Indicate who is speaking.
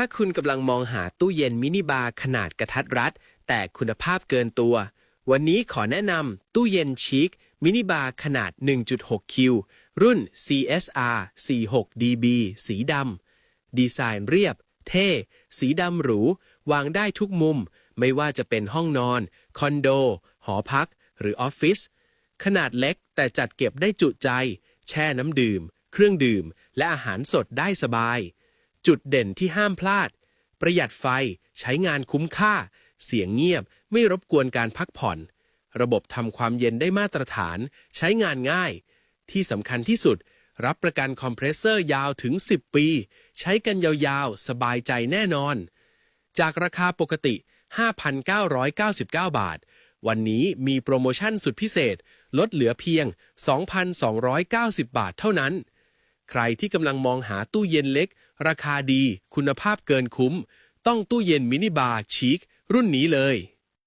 Speaker 1: ถ้าคุณกำลังมองหาตู้เย็นมินิบาร์ขนาดกระทัดรัด แต่คุณภาพเกินตัว วันนี้ขอแนะนำตู้เย็นชิคมินิบาร์ขนาด 1.6 คิว รุ่น CSR 46DB สีดำดีไซน์เรียบ เท่ สีดำหรู วางได้ทุกมุม ไม่ว่าจะเป็นห้องนอน คอนโด หอพัก หรือออฟฟิศขนาดเล็กแต่จัดเก็บได้จุใจ แช่น้ำดื่ม เครื่องดื่ม และอาหารสดได้สบาย จุดเด่นที่ห้ามพลาด ประหยัดไฟ ใช้งานคุ้มค่า เสียงเงียบ ไม่รบกวนการพักผ่อน ระบบทำความเย็นได้มาตรฐาน ใช้งานง่าย ที่สำคัญที่สุด รับประกันคอมเพรสเซอร์ยาวถึง 10 ปี ใช้กันยาวๆ สบายใจแน่นอน จากราคาปกติ 5,999 บาท วันนี้มีโปรโมชั่นสุดพิเศษ ลดเหลือเพียง 2,290 บาทเท่านั้น ใครที่กำลังมองหาตู้เย็นเล็ก ราคาดี คุณภาพเกินคุ้ม ต้องตู้เย็นมินิบาร์ชีครุ่นนี้เลย